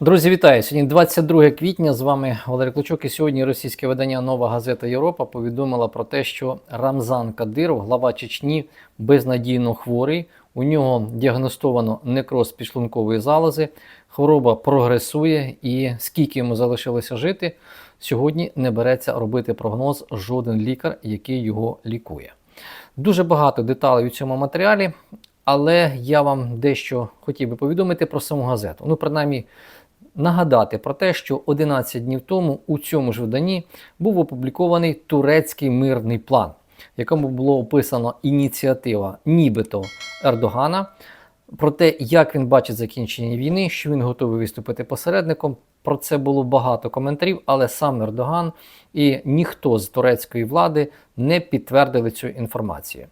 Друзі, вітаю! Сьогодні 22 квітня. З вами Валерій Клочок. І сьогодні російське видання Нова газета Європа повідомила про те, що Рамзан Кадиров, глава Чечні, безнадійно хворий. У нього діагностовано некроз підшлункової залози. Хвороба прогресує, і скільки йому залишилося жити, сьогодні не береться робити прогноз жоден лікар, який його лікує. Дуже багато деталей у цьому матеріалі, але я вам дещо хотів би повідомити про саму газету. Ну, принаймні, нагадати про те, що 11 днів тому у цьому ж виданні був опублікований турецький мирний план, в якому було описано ініціатива нібито Ердогана про те, як він бачить закінчення війни, що він готовий виступити посередником. Про це було багато коментарів, але сам Ердоган і ніхто з турецької влади не підтвердили цю інформацію.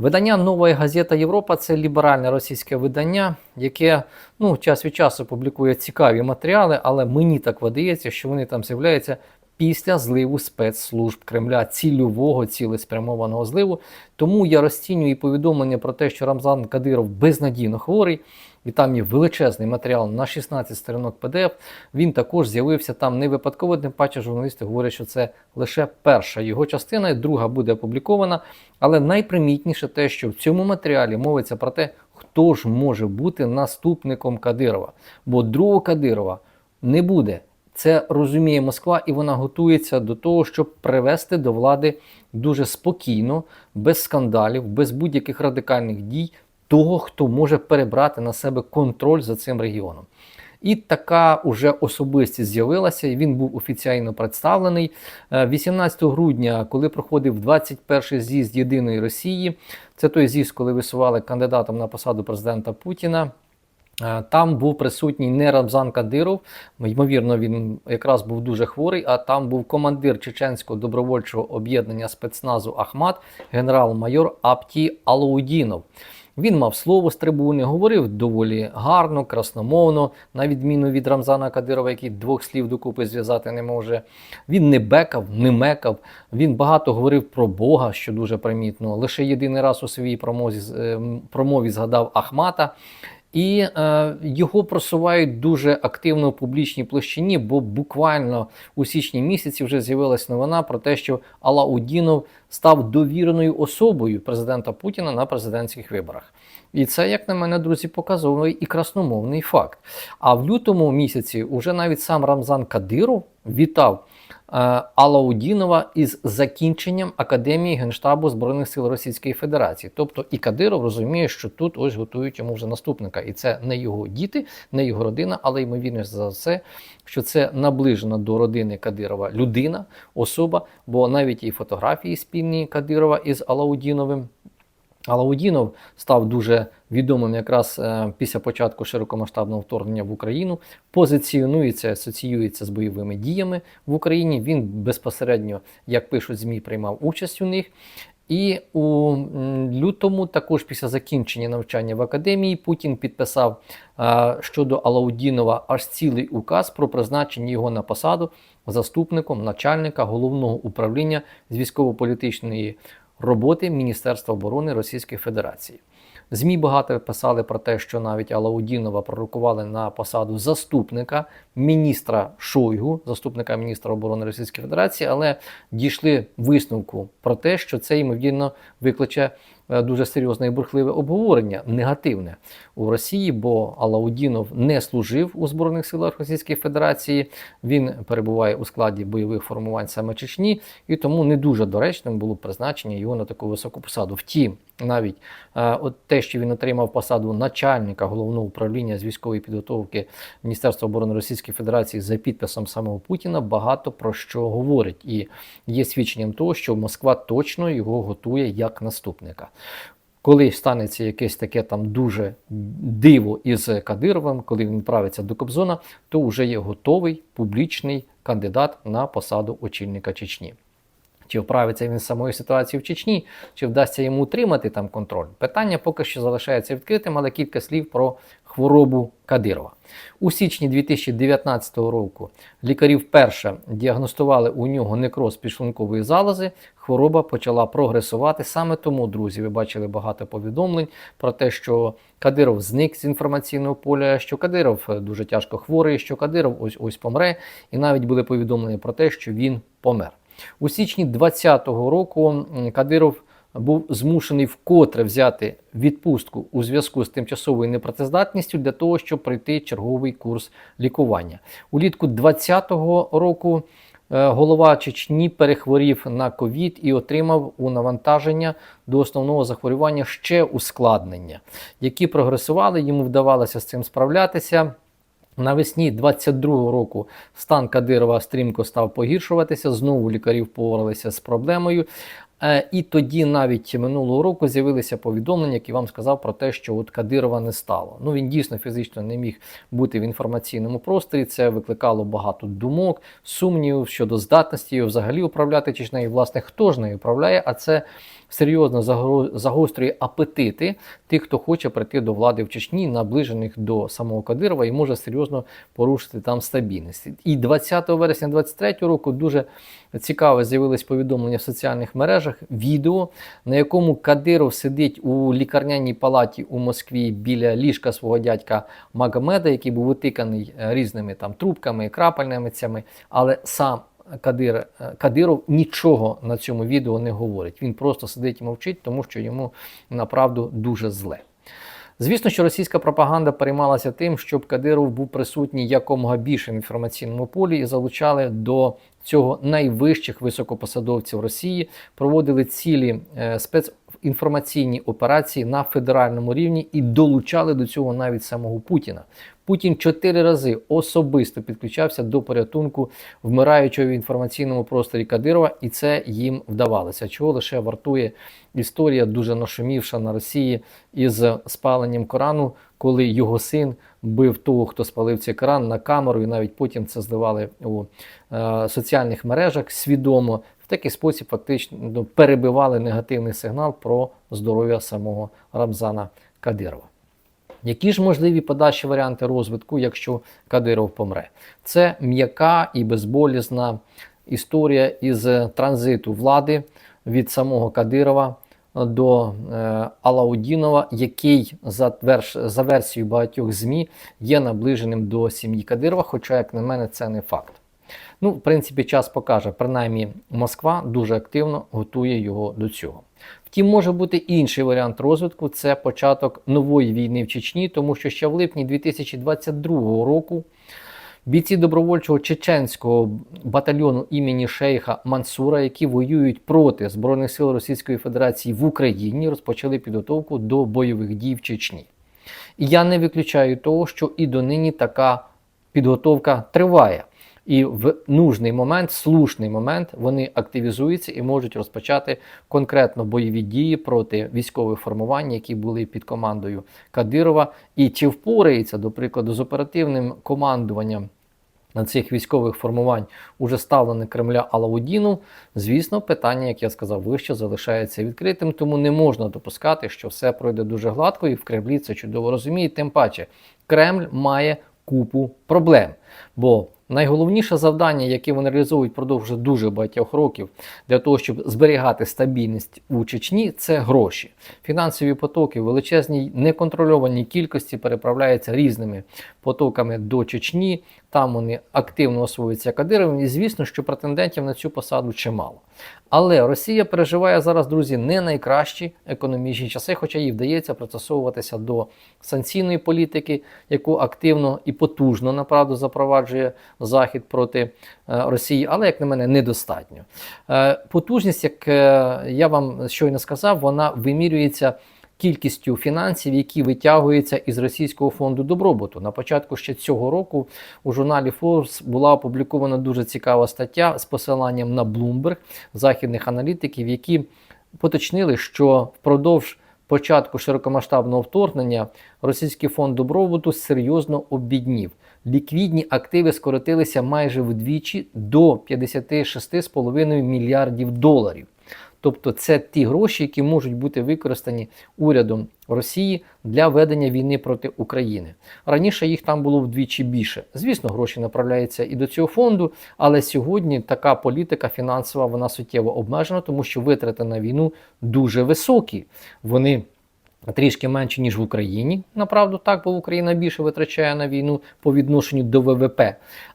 Видання Нова газета Європа це ліберальне російське видання, яке ну, час від часу публікує цікаві матеріали, але мені так видається, що вони там з'являються після зливу спецслужб Кремля, цільового, цілеспрямованого зливу. Тому я розцінюю і повідомлення про те, що Рамзан Кадиров безнадійно хворий. І там є величезний матеріал на 16 сторінок PDF. Він також з'явився там не випадково, тим паче журналісти говорять, що це лише перша його частина, друга буде опублікована. Але найпримітніше те, що в цьому матеріалі мовиться про те, хто ж може бути наступником Кадирова. Бо другого Кадирова не буде. Це розуміє Москва, і вона готується до того, щоб привести до влади дуже спокійно, без скандалів, без будь-яких радикальних дій того, хто може перебрати на себе контроль за цим регіоном. І така уже особистість з'явилася, і він був офіційно представлений 18 грудня, коли проходив 21-й з'їзд Єдиної Росії. Це той з'їзд, коли висували кандидатом на посаду президента Путіна. Там був присутній не Рамзан Кадиров, ймовірно, він якраз був дуже хворий. А там був командир чеченського добровольчого об'єднання спецназу Ахмат, генерал-майор Апті Алаудінов. Він мав слово з трибуни, говорив доволі гарно, красномовно, на відміну від Рамзана Кадирова, який двох слів докупи зв'язати не може. Він не бекав, не мекав. Він багато говорив про Бога, що дуже примітно. Лише єдиний раз у своїй промові, промові згадав Ахмата. І е, його просувають дуже активно в публічній площині, бо буквально у січні місяці вже з'явилась новина про те, що Алаудінов став довіреною особою президента Путіна на президентських виборах. І це, як на мене, друзі, показовий і красномовний факт. А в лютому місяці уже навіть сам Рамзан Кадиров вітав Алаудінова із закінченням Академії Генштабу Збройних сил Російської Федерації. Тобто і Кадиров розуміє, що тут ось готують йому вже наступника. І це не його діти, не його родина, але ймовірно за все, що це наближена до родини Кадирова людина, особа, бо навіть і фотографії спільні Кадирова із Алаудіновим. Алаудінов став дуже відомим якраз е, після початку широкомасштабного вторгнення в Україну. Позиціонується, асоціюється з бойовими діями в Україні. Він безпосередньо, як пишуть ЗМІ, приймав участь у них. І у лютому, також після закінчення навчання в академії, Путін підписав е, щодо Алаудінова аж цілий указ про призначення його на посаду заступником начальника головного управління з військово-політичної роботи Міністерства оборони Російської Федерації. ЗМІ багато писали про те, що навіть Алаудінова пророкували на посаду заступника міністра Шойгу, заступника міністра оборони Російської Федерації, але дійшли висновку про те, що це ймовірно викличе дуже серйозне і бурхливе обговорення негативне у Росії, бо Алаудінов не служив у Збройних силах Російської Федерації. Він перебуває у складі бойових формувань саме Чечні, і тому не дуже доречним було призначення його на таку високу посаду. Втім, навіть е, от те, що він отримав посаду начальника головного управління з військової підготовки Міністерства оборони Російської Федерації за підписом самого Путіна, багато про що говорить, і є свідченням того, що Москва точно його готує як наступника. Коли станеться якесь таке там дуже диво із Кадировим, коли він правиться до Кобзона, то вже є готовий публічний кандидат на посаду очільника Чечні. Чи вправиться він з самої ситуації в Чечні, чи вдасться йому утримати там контроль? Питання поки що залишається відкритим, але кілька слів про хворобу Кадирова. У січні 2019 року лікарі вперше діагностували у нього некроз підшлункової залози. Хвороба почала прогресувати. Саме тому, друзі, ви бачили багато повідомлень про те, що Кадиров зник з інформаційного поля, що Кадиров дуже тяжко хворий, що Кадиров ось ось помре, і навіть були повідомлення про те, що він помер. У січні 2020 року Кадиров був змушений вкотре взяти відпустку у зв'язку з тимчасовою непрацездатністю для того, щоб пройти черговий курс лікування. Улітку 2020 року е, голова Чечні перехворів на ковід і отримав у навантаження до основного захворювання ще ускладнення, які прогресували, йому вдавалося з цим справлятися. Навесні 22-го року стан Кадирова стрімко став погіршуватися. Знову лікарі впоралися з проблемою. Е, І тоді навіть минулого року з'явилися повідомлення, які вам сказав про те, що от Кадирова не стало. Ну він дійсно фізично не міг бути в інформаційному просторі. Це викликало багато думок, сумнівів щодо здатності його взагалі управляти Чечнею. Власне, хто ж нею управляє? А це серйозно загострює апетити тих, хто хоче прийти до влади в Чечні, наближених до самого Кадирова, і може серйозно порушити там стабільність. І 20 вересня 23 року дуже цікаве з'явилось повідомлення в соціальних мережах, відео, на якому Кадиров сидить у лікарняній палаті у Москві біля ліжка свого дядька Магомеда, який був витиканий е, різними там трубками, крапельницями, але сам Кадир, е, Кадиров нічого на цьому відео не говорить. Він просто сидить і мовчить, тому що йому направду дуже зле. Звісно, що російська пропаганда переймалася тим, щоб Кадиров був присутній якомога більше в інформаційному полі і залучали до цього найвищих високопосадовців Росії, проводили цілі е, спецінформаційні операції на федеральному рівні і долучали до цього навіть самого Путіна. Путін чотири рази особисто підключався до порятунку вмираючого в інформаційному просторі Кадирова, і це їм вдавалося. Чого лише вартує історія, дуже нашумівша на Росії із спаленням Корану, коли його син бив того, хто спалив цей Коран на камеру, і навіть потім це зливали у е, соціальних мережах свідомо. Такий спосіб фактично ну, перебивали негативний сигнал про здоров'я самого Рамзана Кадирова. Які ж можливі подальші варіанти розвитку, якщо Кадиров помре? Це м'яка і безболісна історія із транзиту влади від самого Кадирова до е, Алаудінова, який за, за версією багатьох ЗМІ є наближеним до сім'ї Кадирова, хоча, як на мене, це не факт. Ну, в принципі, час покаже, принаймні Москва дуже активно готує його до цього. Втім, може бути інший варіант розвитку це початок нової війни в Чечні, тому що ще в липні 2022 року бійці добровольчого чеченського батальйону імені Шейха Мансура, які воюють проти Збройних сил Російської Федерації в Україні, розпочали підготовку до бойових дій в Чечні. І я не виключаю того, що і донині така підготовка триває. І в нужний момент, слушний момент, вони активізуються і можуть розпочати конкретно бойові дії проти військових формувань, які були під командою Кадирова, і чи впорається, до прикладу, з оперативним командуванням на цих військових формувань уже ставлене Кремля Алаудіну, звісно, питання, як я сказав, вище залишається відкритим, тому не можна допускати, що все пройде дуже гладко, і в Кремлі це чудово розуміють. Тим паче, Кремль має купу проблем. Бо найголовніше завдання, яке вони реалізовують впродовж дуже багатьох років для того, щоб зберігати стабільність у Чечні, це гроші. Фінансові потоки в величезній неконтрольованій кількості переправляються різними потоками до Чечні. Там вони активно освоюються Кадировим, і звісно, що претендентів на цю посаду чимало. Але Росія переживає зараз, друзі, не найкращі економічні часи, хоча їй вдається пристосовуватися до санкційної політики, яку активно і потужно направду запроваджує Захід проти е, Росії, але, як на мене, недостатньо. Е, Потужність, як е, я вам щойно сказав, вона вимірюється кількістю фінансів, які витягуються із російського фонду добробуту. На початку ще цього року у журналі Forbes була опублікована дуже цікава стаття з посиланням на Bloomberg західних аналітиків, які поточнили, що впродовж початку широкомасштабного вторгнення російський фонд добробуту серйозно обіднів. Ліквідні активи скоротилися майже вдвічі до 56,5 мільярдів доларів. Тобто це ті гроші, які можуть бути використані урядом Росії для ведення війни проти України. Раніше їх там було вдвічі більше. Звісно, гроші направляються і до цього фонду, але сьогодні така політика фінансова вона суттєво обмежена, тому що витрати на війну дуже високі. Вони Трішки менше, ніж в Україні. Направду так, бо Україна більше витрачає на війну по відношенню до ВВП.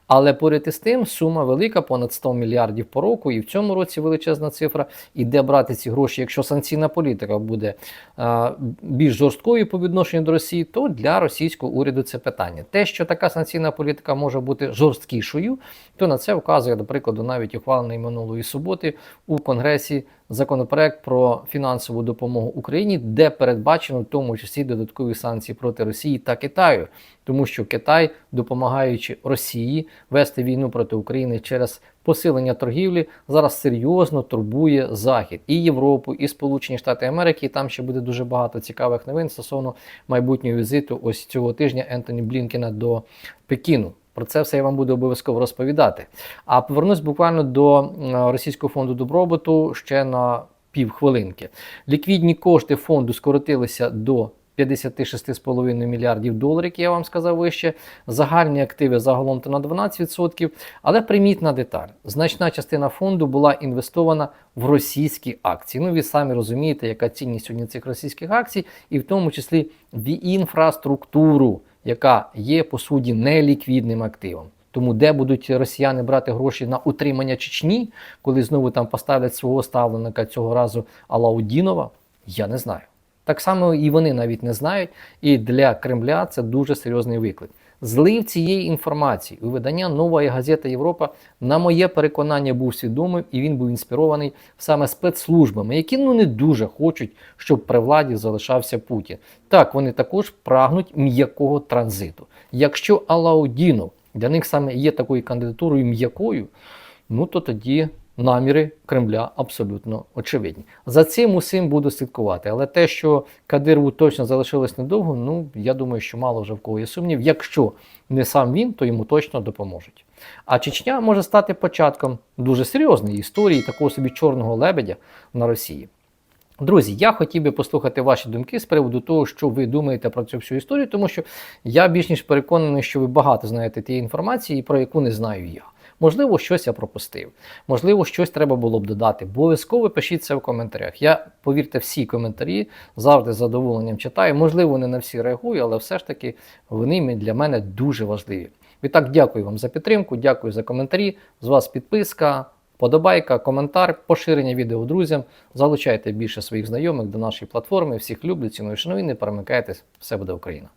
Але поряд із тим сума велика, понад 100 мільярдів по року, і в цьому році величезна цифра. І де брати ці гроші, якщо санкційна політика буде е, більш жорсткою по відношенню до Росії, то для російського уряду це питання. Те, що така санкційна політика може бути жорсткішою, то на це вказує, до прикладу, навіть ухвалений минулої суботи у Конгресі законопроект про фінансову допомогу Україні, де передбачено в тому числі додаткові санкції проти Росії та Китаю, тому що Китай, допомагаючи Росії вести війну проти України через посилення торгівлі, зараз серйозно турбує Захід і Європу, і Сполучені Штати Америки. І там ще буде дуже багато цікавих новин стосовно майбутнього візиту ось цього тижня Ентоні Блінкена до Пекіну. Про це все я вам буду обов'язково розповідати. А повернусь буквально до Російського фонду добробуту ще на півхвилинки. Ліквідні кошти фонду скоротилися до 56,5 мільярдів доларів, як я вам сказав вище. Загальні активи загалом то на 12%. Але примітна деталь: значна частина фонду була інвестована в російські акції. Ну, ви самі розумієте, яка цінність сьогодні цих російських акцій, і в тому числі в інфраструктуру, яка є по суті неліквідним активом. Тому де будуть росіяни брати гроші на утримання Чечні, коли знову там поставлять свого ставленика цього разу Алаудінова, я не знаю. Так само і вони навіть не знають. І для Кремля це дуже серйозний виклик. Злив цієї інформації у видання Нова газета Європа, на моє переконання, був свідомим і він був інспірований саме спецслужбами, які ну не дуже хочуть, щоб при владі залишався Путін. Так, вони також прагнуть м'якого транзиту. Якщо Алаудінов для них саме є такою кандидатурою м'якою, ну то тоді наміри Кремля абсолютно очевидні. За цим усім буду слідкувати. Але те, що Кадирову точно залишилось недовго, ну я думаю, що мало вже в кого є сумнів. Якщо не сам він, то йому точно допоможуть. А Чечня може стати початком дуже серйозної історії такого собі чорного лебедя на Росії. Друзі, я хотів би послухати ваші думки з приводу того, що ви думаєте про цю всю історію, тому що я більш ніж переконаний, що ви багато знаєте тієї інформації, про яку не знаю я. Можливо, щось я пропустив, можливо, щось треба було б додати. Обов'язково пишіть це в коментарях. Я, повірте, всі коментарі завжди з задоволенням читаю. Можливо, не на всі реагую, але все ж таки вони для мене дуже важливі. Відтак, дякую вам за підтримку, дякую за коментарі. З вас підписка. Подобайка, коментар, поширення відео друзям. Залучайте більше своїх знайомих до нашої платформи. Всіх люблю, ціную, шаную, не перемикайтесь. Все буде Україна!